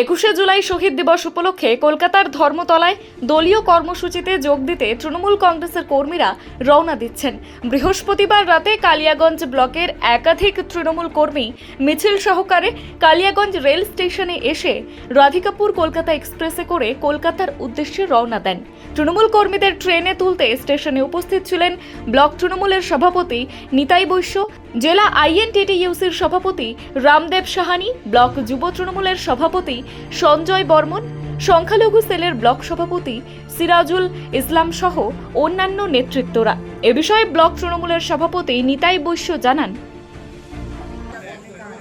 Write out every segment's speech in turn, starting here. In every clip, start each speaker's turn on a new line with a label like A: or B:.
A: একুশে জুলাই শহীদ দিবস উপলক্ষে কলকাতার ধর্মতলায় দলীয় কর্মসূচিতে যোগ দিতে তৃণমূল কংগ্রেসের কর্মীরা রওনা দিচ্ছেন। বৃহস্পতিবার রাতে কালিয়াগঞ্জ ব্লকের একাধিক তৃণমূল কর্মী, মিছিল সহকারে কালিয়াগঞ্জ রেল স্টেশনে এসে রাধিকাপুর কলকাতা এক্সপ্রেসে করে কলকাতার উদ্দেশ্যে রওনা দেন। তৃণমূল কর্মীদের ট্রেনে তুলতে স্টেশনে উপস্থিত ছিলেন ব্লক তৃণমূলের সভাপতি নিতাই বৈশ্য জেলা আইএনটিটিইউসির সভাপতি রামদেব সাহানি, ব্লক যুব তৃণমূলের সভাপতি সঞ্জয় বর্মন, সংখ্যালঘু সেলের ব্লক সভাপতি সিরাজুল ইসলাম সহ অন্যান্য নেতৃত্বরা। এ বিষয়ে ব্লক তৃণমূলের সভাপতি নিতাই বৈশ্য জানান।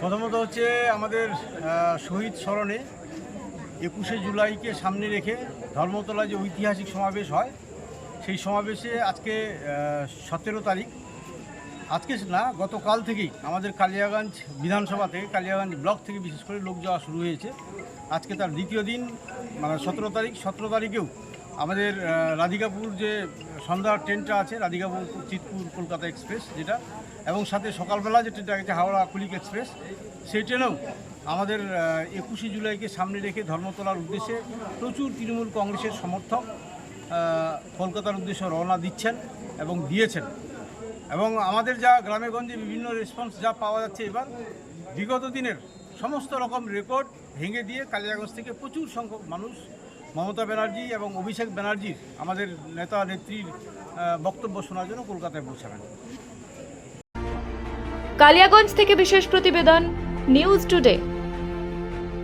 B: প্রথমত হচ্ছে আমাদের শহীদ স্মরণে একুশে জুলাইকে সামনে রেখে ধর্মতলা যে ঐতিহাসিক সমাবেশ হয়, সেই সমাবেশে আজকে সতেরো তারিখ আজকে না, গতকাল থেকেই আমাদের কালিয়াগঞ্জ বিধানসভা থেকে, কালিয়াগঞ্জ ব্লক থেকে বিশেষ করে লোক যাওয়া শুরু হয়েছে। আজকে তার দ্বিতীয় দিন মানে সতেরো তারিখ, সতেরো তারিখেও আমাদের রাধিকাপুর যে সন্ধ্যার ট্রেনটা আছে, রাধিকাপুর চিতপুর কলকাতা এক্সপ্রেস যেটা, এবং সাথে সকালবেলা যে ট্রেনটা আছে হাওড়া কুলিক এক্সপ্রেস, সেই ট্রেনেও আমাদের একুশে জুলাইকে সামনে রেখে ধর্মতলার উদ্দেশ্যে প্রচুর তৃণমূল কংগ্রেসের সমর্থক কলকাতার উদ্দেশ্যে রওনা দিচ্ছেন এবং দিয়েছেন। এবং আমাদের যা গ্রামে গঞ্জে বিভিন্ন রেসপন্স যা পাওয়া যাচ্ছে এবার, বিগত দিনের সমস্ত রকম রেকর্ড ভেঙে দিয়ে কালিয়াগঞ্জ থেকে প্রচুর সংখ্যক মানুষ, মমতা ব্যানার্জি এবং অভিষেক ব্যানার্জির আমাদের নেতা নেত্রীর বক্তব্য শোনার জন্য কলকাতায় পৌঁছাবেন।
A: কালিয়াগঞ্জ থেকে বিশেষ প্রতিবেদন নিউজ টুডে